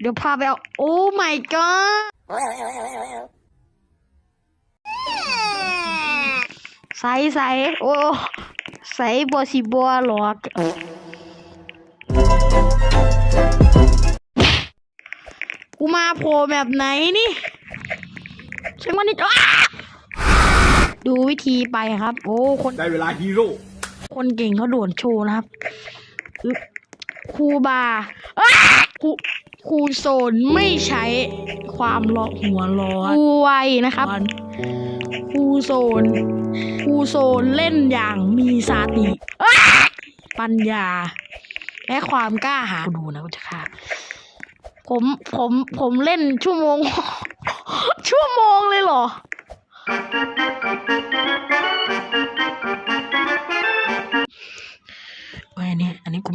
เดี๋ยวพาไปเอา โอ้ my god ใส่ใส่โอ้ใส่บอสิบัวหรอกกูมาโผล่แบบไหนนี่ใช่มันนี่อ้าดูวิธีไปครับ โอ้คนได้เวลาฮีโร่คนเก่งเขาโดดโชว์นะครับอึ๊บครูบาอ้าครู ครูโซนไม่ใช้ความรอหัวร้อนครูไวนะครับครูโซนครูโซนเล่นอย่างมีสติอ้าปัญญา และความกล้าหาญดูนะคุณจะค่ะผมผมผมเล่นชั่วโมง ชั่วโมงเลยเหรอเว้ยอันนี้อันนี้กู